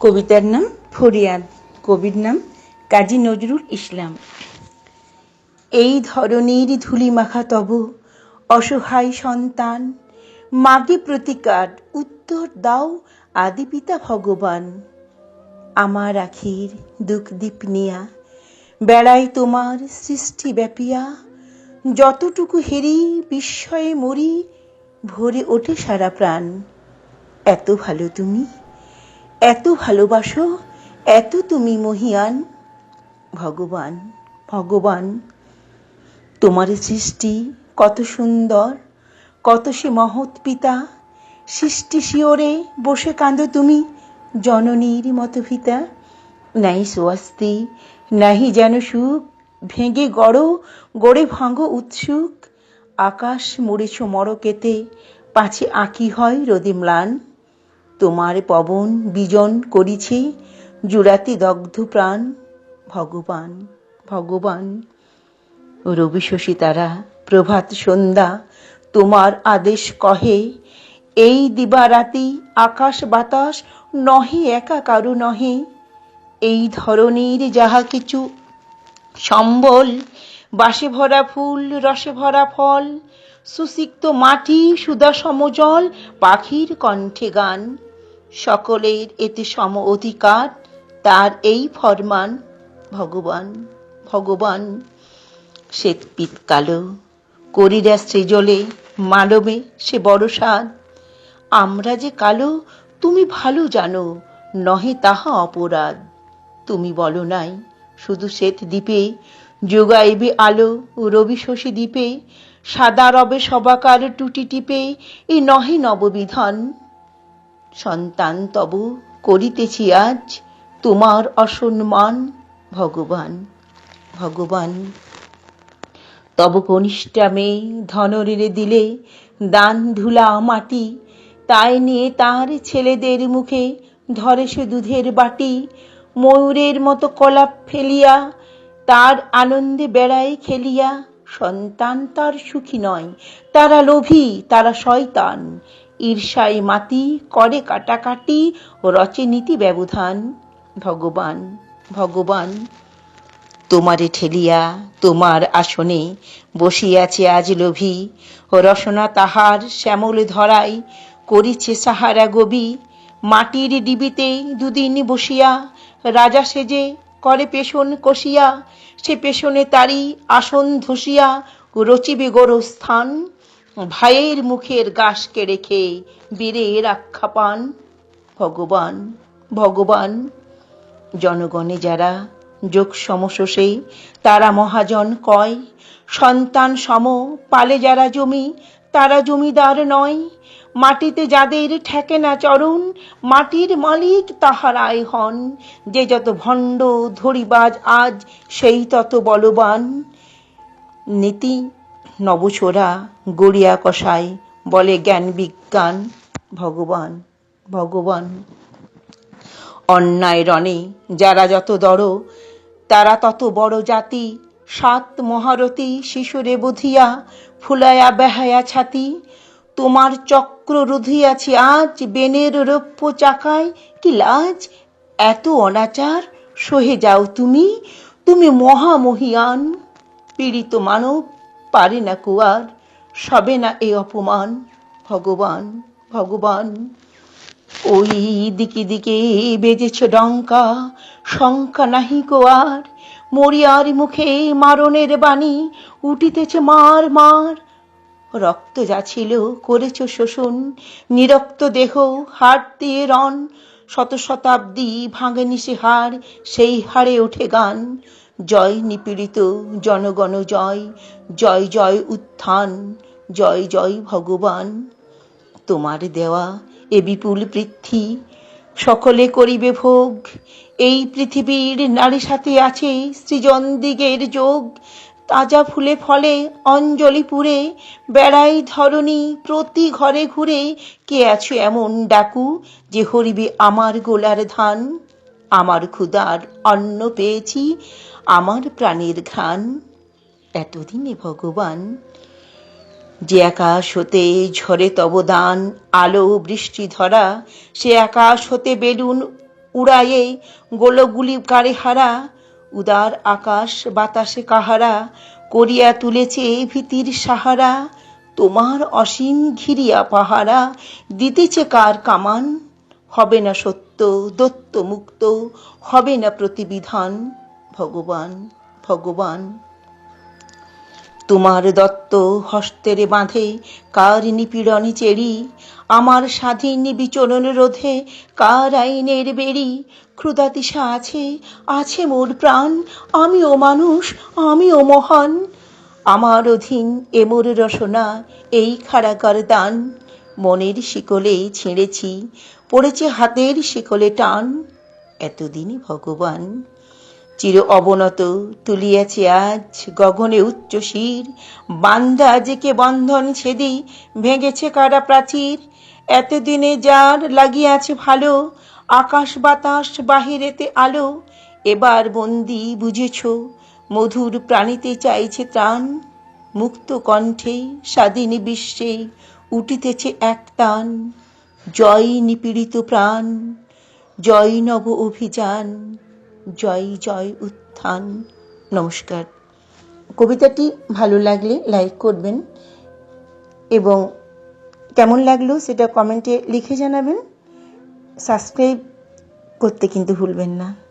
কবিতার নাম ফরিয়াদ, কবির নাম কাজী নজরুল ইসলাম। এই ধরনের ধুলিমাখা তব অসহায় সন্তান, মাগে প্রতিকার উত্তর দাও আদি পিতা ভগবান। আমার আখির দুঃখ দীপ নিয়া বেড়াই তোমার সৃষ্টি ব্যাপিয়া, যতটুকু হেরি বিস্ময়ে মরি, ভরে ওঠে সারা প্রাণ। এত ভালো তুমি এত ভালোবাসো, এত তুমি মহিয়ান। ভগবান ভগবান, তোমার সৃষ্টি কত সুন্দর, কত সে মহৎ পিতা। সৃষ্টি শিওরে বসে কাঁদো তুমি জননীর মতো পিতা নাই সোয়াস্তি নাহি যেন সুখ, ভেঙে গড়ো, গড়ে ভাঙো উৎসুক। আকাশ মুড়েছ মরকেতে, পাছে আঁকি হয় রোদে ম্লান। তোমার পবন বিজন করিছি, জুড়াতে দগ্ধ প্রাণ, ভগবান ভগবান। রবি শশী তারা, প্রভাত সন্ধ্যা, তোমার আদেশ কহে, এই দিবারাতি আকাশ বাতাস নহে, একা কারু নহে। এই ধরনের যাহা কিছু সম্বল, বাসে ভরা ফুল, রসে ভরা ফল, সুসিক্ত মাটি, সুদা সমজল, পাখির কণ্ঠে গান। সকলের এতে সম অধিকার, তার এই ফরমান, ভগবান ভগবান, শ্বেত পিত কালো, করিরা সৃজলে মানবে সে বড় সাদ আমরা যে কালো, তুমি ভালো জানো, নহে তাহা অপরাধ। তুমি বলো নাই, শুধু শ্বেত দ্বীপে, যোগাইবে আলো, রবি শশী দ্বীপে, সাদা রবে সবাকার টুটি টিপে, এ নহে নববিধান। সন্তান তব করিতেছি আজ তোমার অসম্মান, ভগবান ভগবান। তব কনিষ্ঠা মেয়ে ধনরেরে দিলে দান ধুলা মাটি, তাই নিয়ে তার ছেলেদের মুখে ধরে সে দুধের বাটি। ময়ূরের মতো কলাপ ফেলিয়া, তার আনন্দে বেড়ায় খেলিয়া, সন্তান তার সুখী নয়, তারা লোভী, তারা শয়তান। ঈর্ষায় মাতি, করে কাটাকাটি ও রচে নীতি ব্যবধান। ভগবান ভগবান, তোমারে ঠেলিয়া তোমার আসনে বসিয়াছে আজ লোভী। ও রসনা তাহার শ্যামল ধরাই করিছে সাহারা গবি। মাটির ডিবিতে দুদিন বসিয়া রাজা সেজে করে পেশন কষিয়া, সে পেশনে তারি আসন ধসিয়া রচিবে গোরস্থান। ভাইয়ের মুখের গাছকে রেখে বীরের আখ্যা পান। ভগবান ভগবান, জনগণে যারা যোগ সমশোষে তারা মহাজন কয়, সন্তান সম পালে যারা জমি, তারা জমিদার নয়। মাটিতে যাদের ঠেকে না চরণ, মাটির মালিক তাহারাই হন। যে যত ভণ্ড ধরিবাজ আজ, সেই তত বলবান। নীতি নবছোরা গড়িয়া কষায় বলে জ্ঞান বিজ্ঞান, ভগবান ভগবান। অন্যায় রণে যারা যত দর তারা তত বড় জাতি। সাত মহারথী শিশুরে বুধিয়া, ফুলায়া বেহায়া ছাতি। তোমার চক্র রুধিয়াছি আজ, বেনের রৌপ্য চাকায়। কি লাজ, এত অনাচার, সহে যাও তুমি। তুমি মহামহিয়ান, পীড়িত মানব। পারে না কুয়ার, সবে না এ অপমান। ভগবান ভগবান, ওই দিকে দিকে বেজেছ ডঙ্কা, শঙ্কা নাহি গোয়ার মরিয়ার মুখে মারণের বাণী উঠিতেছে মার মার। রক্ত যাছিল করেছ শোষণ, নিরক্ত দেহ হাট দিয়ে রণ। শত শতাব্দী ভাঙেনি সে হার সেই হারে ওঠে গান। জয় নিপীড়িত জনগণ জয় জয় জয় উত্থান, জয় জয় ভগবান। তোমার দেওয়া এ বিপুল পৃথ্বী সকলে করিবে ভোগ। এই পৃথিবীর নারী সাথে আছে সৃজন দিগের যোগ। তাজা ফুলে ফলে অঞ্জলি পুরে বেড়াই ধরণী প্রতি ঘরে ঘুরে, কে আছো এমন ডাকু যে হরিবে আমার গোলার ধান? আমার অন্ন পেয়েছি, আমার প্রাণের ঘ্রাণ। এতদিনে ভগবান, যে আকাশ হতে ঝরে তব দান, আলো, বৃষ্টি, ধরা, সে আকাশ হতে বেলুন উড়ায়ে, গোলগুলি কারে হারা, উদার আকাশ বাতাসে কাহারা, করিয়া তুলেছে ভীতির সাহারা, তোমার অসীম ঘিরিয়া পাহারা, দিতেছে কার কামান? হবে না সত্য, দত্ত মুক্ত, হবে না প্রতিবিধান, ভগবান ভগবান। তোমার দত্ত হস্তেরে বাঁধে কার নিপীড়নে চেরি? আমার স্বাধীন বিচরণ রোধে কার আইনের বেরি? ক্ষুধা দিশা আছে আছে মোর প্রাণ, আমিও মানুষ, আমিও মহান। আমার অধীন এ মোর রসনা, এই খাড়াকার দান। মনের শিকলে ছিঁড়েছি, পড়েছে হাতের শিকলে টান। এতদিনই ভগবান চির অবনত তুলিয়াছে আজ গগনে উচ্চ শির। বান্ধা যেকে বন্ধন ছেদি ভেঙেছে কারা প্রাচীর। এতদিনে যার লাগিয়াছে ভালো, আকাশ বাতাস বাহিরেতে আলো। এবার বন্দি বুঝেছ, মধুর প্রাণীতে চাইছে ত্রাণ। মুক্ত কণ্ঠে স্বাধীন বিশ্বে উঠিতেছে এক টান। জয় নিপীড়িত প্রাণ, জয় নব অভিযান, জয় জয় উত্থান। নমস্কার। কবিতাটি ভালো লাগলে লাইক করবেন এবং কেমন লাগল সেটা কমেন্টে লিখে জানাবেন। সাবস্ক্রাইব করতে কিন্তু ভুলবেন না।